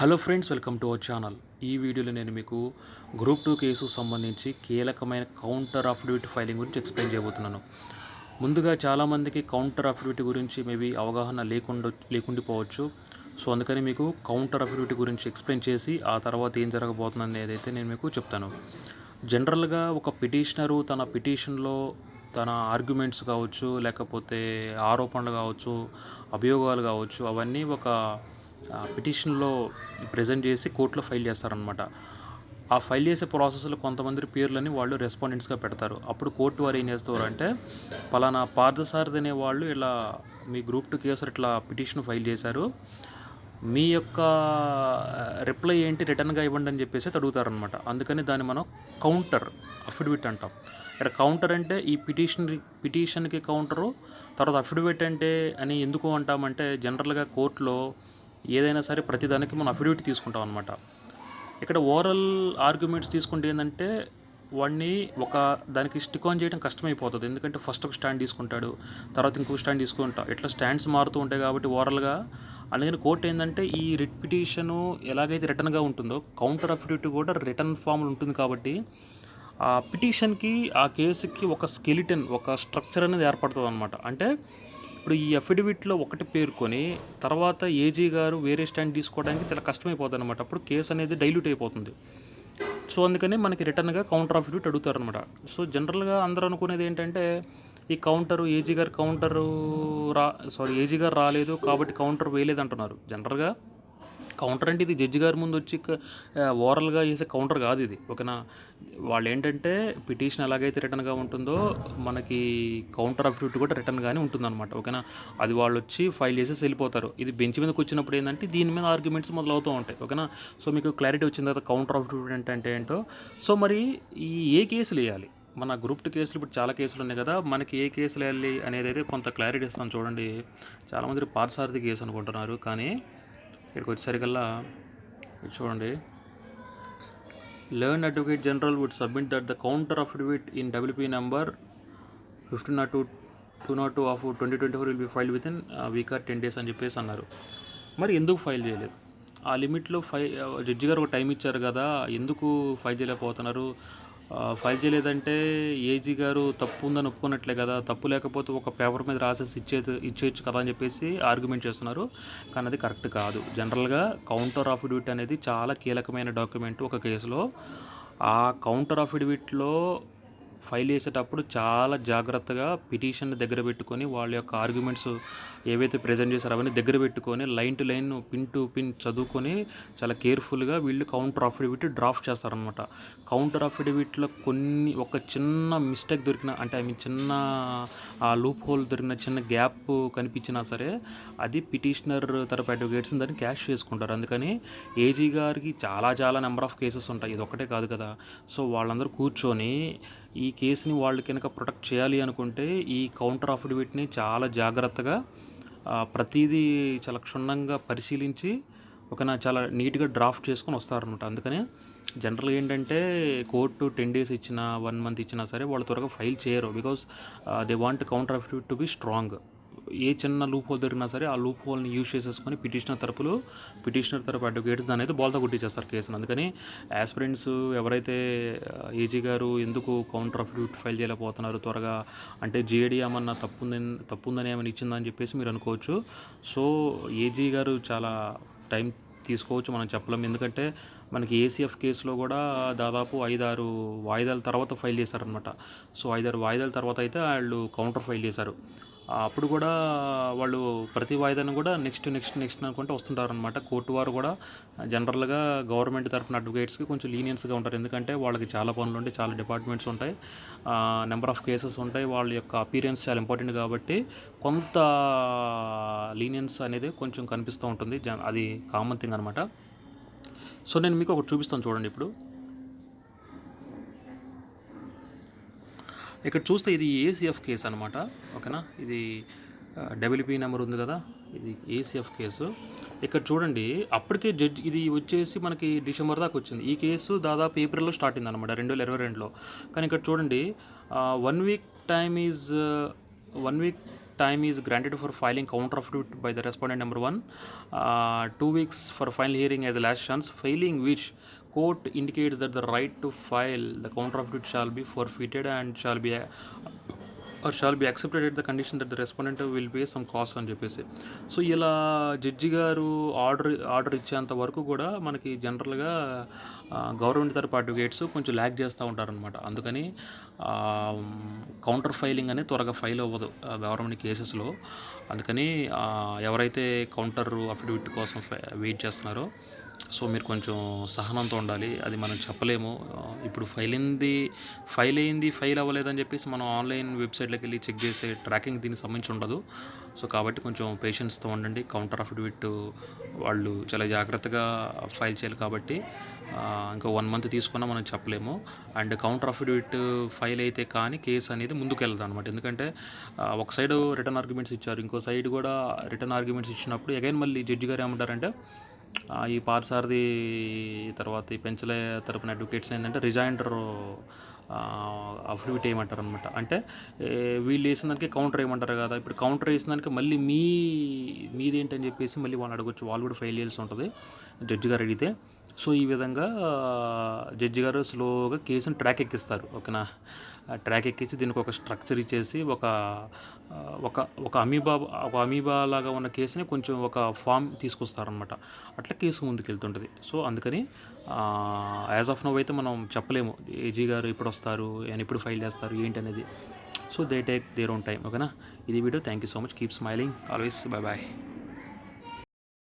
Hello friends welcome to our channel. ఈ వీడియోలో నేను మీకు గ్రూప్ టూ కేసు సంబంధించి కీలకమైన కౌంటర్ అఫిడవిట్ ఫైలింగ్ గురించి ఎక్స్ప్లెయిన్ చేయబోతున్నాను. ముందుగా చాలామందికి కౌంటర్ అఫిడవిట్ గురించి మేబీ అవగాహన లేకుండా లేకుండిపోవచ్చు. సో అందుకని మీకు కౌంటర్ అఫిడవిట్ గురించి ఎక్స్ప్లెయిన్ చేసి ఆ తర్వాత ఏం జరగబోతుంది ఏదైతే నేను మీకు చెప్తాను. జనరల్గా ఒక పిటిషనరు తన పిటిషన్లో తన ఆర్గ్యుమెంట్స్ కావచ్చు లేకపోతే ఆరోపణలు కావచ్చు అభియోగాలు కావచ్చు అవన్నీ ఒక పిటిషన్లో ప్రజెంట్ చేసి కోర్టులో ఫైల్ చేస్తారనమాట ఆ ఫైల్ చేసే ప్రాసెస్లో కొంతమంది పేర్లని వాళ్ళు రెస్పాండెంట్స్గా పెడతారు. అప్పుడు కోర్టు వారు ఏం చేస్తారు అంటే పలానా పార్థసారథి అనే వాళ్ళు ఇలా మీ గ్రూప్ టూ కేసు ఇట్లా పిటిషన్ ఫైల్ చేశారు. మీ యొక్క రిప్లై ఏంటి రిటర్న్గా ఇవ్వండి అని చెప్పేసి అడుగుతారనమాట అందుకని దాన్ని మనం కౌంటర్ అఫిడవిట్ అంటాం. ఇక్కడ కౌంటర్ అంటే ఈ పిటిషన్ పిటిషన్కి కౌంటరు తర్వాత అఫిడవిట్ అంటే అని ఎందుకు అంటామంటే జనరల్గా కోర్టులో ఏదైనా సరే ప్రతిదానికి మనం అఫిడవిట్ తీసుకుంటాం అనమాట ఇక్కడ ఓరల్ ఆర్గ్యుమెంట్స్ తీసుకుంటే ఏంటంటే వాడిని ఒక దానికి స్టిక్ ఆన్ చేయడం కష్టమైపోతుంది. ఎందుకంటే ఫస్ట్ ఒక స్టాండ్ తీసుకుంటాడు తర్వాత ఇంకొక స్టాండ్ తీసుకుంటా. ఇట్లా స్టాండ్స్ మారుతూ ఉంటాయి కాబట్టి ఓరల్గా. అందుకని కోర్టు ఏంటంటే ఈ రిట్ ఎలాగైతే రిటర్న్గా ఉంటుందో కౌంటర్ అఫిడవిట్ కూడా రిటర్న్ ఫామ్లో ఉంటుంది కాబట్టి ఆ పిటిషన్కి ఆ కేసుకి ఒక స్కెలిటన్ ఒక స్ట్రక్చర్ అనేది ఏర్పడుతుంది అనమాట అంటే ఇప్పుడు ఈ అఫిడవిట్లో ఒకటి పేర్కొని తర్వాత ఏజీ గారు వేరే స్టాండ్ తీసుకోవడానికి చాలా కష్టమైపోతుంది అనమాట అప్పుడు కేసు అనేది డైల్యూట్ అయిపోతుంది. సో అందుకని మనకి రిటర్న్గా కౌంటర్ అఫిడవిట్ అడుగుతారనమాట సో జనరల్గా అందరూ అనుకునేది ఏంటంటే ఈ కౌంటరు ఏజీ గారు కౌంటరు రా సారీ ఏజీ గారు రాలేదు కాబట్టి కౌంటర్ వేయలేదు అంటున్నారు జనరల్గా కౌంటర్ అంటే ఇది జడ్జి గారి ముందు వచ్చి ఓరల్గా చేసే కౌంటర్ కాదు ఇది. ఓకేనా? వాళ్ళు ఏంటంటే పిటిషన్ ఎలాగైతే రిటర్న్గా ఉంటుందో మనకి కౌంటర్ అఫిడవిట్ కూడా రిటర్న్గానే ఉంటుందన్నమాట. ఓకేనా? అది వాళ్ళు వచ్చి ఫైల్ చేసేసి వెళ్ళిపోతారు. ఇది బెంచ్ మీదకి వచ్చినప్పుడు ఏంటంటే దీని మీద ఆర్గ్యుమెంట్స్ మొదలవుతూ ఉంటాయి. ఓకేనా? సో మీకు క్లారిటీ వచ్చిన తర్వాత కౌంటర్ అఫిడవిట్ అంటే ఏంటో? సో మరి ఈ ఏ కేసులు వేయాలి? మన గ్రూప్ టూ కేసులు ఇప్పుడు చాలా కేసులు ఉన్నాయి కదా. మనకి ఏ కేసులు వెళ్ళి అనేది అయితే కొంత క్లారిటీ ఇస్తాను చూడండి. చాలామంది పార్సారథి కేసు అనుకుంటున్నారు. కానీ ఇక్కడికి వచ్చేసరికల్లా చూడండి. Learned advocate general would submit that the counter affidavit in WP number fifteen naught two two naught two of twenty twenty four will be file within week or ten days అని చెప్పేసి అన్నారు. మరి ఎందుకు ఫైల్ చేయలేదు? ఆ లిమిట్లో ఫై judge గారు ఒక time ఇచ్చారు కదా ఎందుకు ఫైల్ చేయలేకపోతున్నారు? ఫైల్ చేయలేదంటే ఏజీ గారు తప్పు ఉందని ఒప్పుకున్నట్లే కదా. తప్పు లేకపోతే ఒక పేపర్ మీద రాసేసి ఇచ్చే ఇచ్చేయచ్చు కదా అని చెప్పేసి ఆర్గ్యుమెంట్ చేస్తున్నారు. కానీ అది కరెక్ట్ కాదు. జనరల్గా కౌంటర్ అఫిడవిట్ అనేది చాలా కీలకమైన డాక్యుమెంట్ ఒక కేసులో ఆ కౌంటర్ అఫిడవిట్లో ఫైల్ చేసేటప్పుడు చాలా జాగ్రత్తగా పిటిషన్ దగ్గర పెట్టుకొని వాళ్ళ యొక్క ఆర్గ్యుమెంట్స్ ఏవైతే ప్రజెంట్ చేశారో అవన్నీ దగ్గర పెట్టుకొని line to line pin to pin చదువుకొని చాలా కేర్ఫుల్గా వీళ్ళు కౌంటర్ అఫిడవిట్ డ్రాఫ్ట్ చేస్తారనమాట కౌంటర్ అఫిడవిట్లో కొన్ని ఒక చిన్న మిస్టేక్ దొరికిన అంటే ఐ మీన్ చిన్న ఆ లూప్ హోల్ దొరికిన చిన్న గ్యాప్ కనిపించినా సరే అది పిటిషనర్ తరపు అడ్వకేట్స్ దాన్ని క్యాష్ చేసుకుంటారు. అందుకని ఏజీ గారికి చాలా చాలా నెంబర్ ఆఫ్ కేసెస్ ఉంటాయి. ఇది ఒకటే కాదు కదా. సో వాళ్ళందరూ కూర్చొని ఈ కేసుని వాళ్ళు కనుక ప్రొటెక్ట్ చేయాలి అనుకుంటే ఈ కౌంటర్ అఫిడవిట్ని చాలా జాగ్రత్తగా ప్రతిదీ చాలా క్షుణ్ణంగా పరిశీలించి ఒక నా చాలా నీట్గా డ్రాఫ్ట్ చేసుకొని వస్తారనమాట అందుకనే జనరల్గా ఏంటంటే కోర్టు టెన్ డేస్ ఇచ్చినా వన్ మంత్ ఇచ్చినా సరే వాళ్ళు త్వరగా ఫైల్ చేయరు. Because they want counter affidavit to be strong ఏ చిన్న లూప్ హోల్ దొరికినా సరే ఆ లూప్ హోల్ని యూజ్ చేసేసుకొని పిటిషనర్ తరపులు పిటిషనర్ తరపు అడ్వకేట్స్ దాని అయితే బాల్తో కొట్టించేస్తారు కేసును. అందుకని యాస్పిరెంట్స్ ఎవరైతే ఏజీ గారు ఎందుకు కౌంటర్ అఫిడవిట్ ఫైల్ చేయలేకపోతున్నారు త్వరగా అంటే జేడీ ఏమన్నా తప్పుందని తప్పుందని ఏమైనా ఇచ్చిందని చెప్పేసి మీరు అనుకోవచ్చు. సో ఏజీ గారు చాలా టైం తీసుకోవచ్చు మనం చెప్పలేం. ఎందుకంటే మనకి ఏసీఎఫ్ కేసులో కూడా దాదాపు ఐదారు వాయిదాల తర్వాత ఫైల్ చేశారనమాట సో ఐదారు వాయిదాల తర్వాత అయితే వాళ్ళు కౌంటర్ ఫైల్ చేశారు. అప్పుడు కూడా వాళ్ళు ప్రతి వాయిదాను కూడా నెక్స్ట్ నెక్స్ట్ నెక్స్ట్ అనుకుంటే వస్తుంటారు అనమాట కోర్టు వారు కూడా జనరల్గా గవర్నమెంట్ తరఫున అడ్వకేట్స్కి కొంచెం లీనియన్స్గా ఉంటారు. ఎందుకంటే వాళ్ళకి చాలా పనులు ఉంటాయి చాలా డిపార్ట్మెంట్స్ ఉంటాయి. నెంబర్ ఆఫ్ కేసెస్ ఉంటాయి. వాళ్ళ యొక్క అపీరియన్స్ చాలా ఇంపార్టెంట్ కాబట్టి కొంత లీనియన్స్ అనేది కొంచెం కనిపిస్తూ ఉంటుంది. అది కామన్ థింగ్ అనమాట సో నేను మీకు ఒకటి చూపిస్తాను చూడండి ఇప్పుడు. ఇక్కడ చూస్తే ఇది ఏసీఎఫ్ కేసు అనమాట ఓకేనా? ఇది డబ్ల్యూపీ నెంబర్ ఉంది కదా? ఇది ఏసీఎఫ్ కేసు ఇక్కడ చూడండి అప్పటికే జడ్జి ఇది వచ్చేసి మనకి డిసెంబర్ దాకా వచ్చింది. ఈ కేసు దాదాపు ఏప్రిల్లో స్టార్ట్ అయింది అనమాట రెండు వేల ఇరవై రెండులో. కానీ ఇక్కడ చూడండి one week time is one week time is granted for filing counter of by the ద number number one two weeks for final hearing as the last failing Failing court indicates that the right to file the counter the counterfeit shall be forfeited and shall be or shall be accepted at the condition that the respondent will pay some cost అని చెప్పేసి so ఇలా judge గారు order order ఇచ్చేంత వరకు కూడా మనకి జనరల్గా government తరపు అడ్వకేట్స్ కొంచెం ల్యాక్ చేస్తూ ఉంటారనమాట అందుకని కౌంటర్ ఫైలింగ్ అనేది త్వరగా ఫైల్ అవ్వదు గవర్నమెంట్ కేసెస్లో అందుకని ఎవరైతే కౌంటర్ అఫిడవిట్ కోసం వెయిట్ చేస్తున్నారో సో మీరు కొంచెం సహనంతో ఉండాలి. అది మనం చెప్పలేము. ఇప్పుడు ఫైల్ అయింది ఫైల్ అయింది ఫైల్ అవ్వలేదని చెప్పేసి మనం ఆన్లైన్ వెబ్సైట్లోకి వెళ్ళి చెక్ చేసే ట్రాకింగ్ దీనికి సంబంధించి ఉండదు. సో కాబట్టి కొంచెం పేషెన్స్తో ఉండండి. కౌంటర్ అఫిడవిట్ వాళ్ళు చాలా జాగ్రత్తగా ఫైల్ చేయాలి కాబట్టి ఇంకా వన్ మంత్ తీసుకున్నా మనం చెప్పలేము. అండ్ కౌంటర్ అఫిడవిట్ ఫైల్ అయితే కానీ కేసు అనేది ముందుకు వెళ్దాం అనమాట ఎందుకంటే ఒక సైడ్ రిటర్న్ ఆర్గ్యుమెంట్స్ ఇచ్చారు. ఇంకో సైడ్ కూడా రిటర్న్ ఆర్గ్యుమెంట్స్ ఇచ్చినప్పుడు అగైన్ మళ్ళీ జడ్జి గారు ఏమంటారంటే ఈ పార్సారథి తర్వాత ఈ పెంచలే తరపున అడ్వకేట్స్ ఏంటంటే రిజైండర్ అఫిడవిట్ వేయమంటారు అనమాట అంటే వీళ్ళు వేసిన దానికి కౌంటర్ వేయమంటారు కదా ఇప్పుడు కౌంటర్ వేసిన దానికి మళ్ళీ మీ మీదేంటని చెప్పేసి మళ్ళీ వాళ్ళు అడగొచ్చు. వాళ్ళు కూడా ఫైల్ చేయాల్సి ఉంటుంది. జడ్జి గారు అడిగితే సో ఈ విధంగా జడ్జి గారు స్లోగా కేసుని ట్రాక్ ఎక్కిస్తారు. ఓకేనా? ట్రాక్ ఎక్కించి దీనికి ఒక స్ట్రక్చర్ ఇచ్చేసి ఒక ఒక ఒక అమీబా ఒక అమీబా లాగా ఉన్న కేసుని కొంచెం ఒక ఫామ్ తీసుకొస్తారనమాట అట్లా కేసు ముందుకు వెళ్తుంటుంది సో అందుకని యాజ్ ఆఫ్ నవ్ అయితే మనం చెప్పలేము. ఏజీ గారు ఎప్పుడు వస్తారు ఆయన ఎప్పుడు ఫైల్ చేస్తారు ఏంటి అనేది so they take their own time ఓకేనా? ఇది video. Thank you so much. Keep smiling. Always. Bye bye.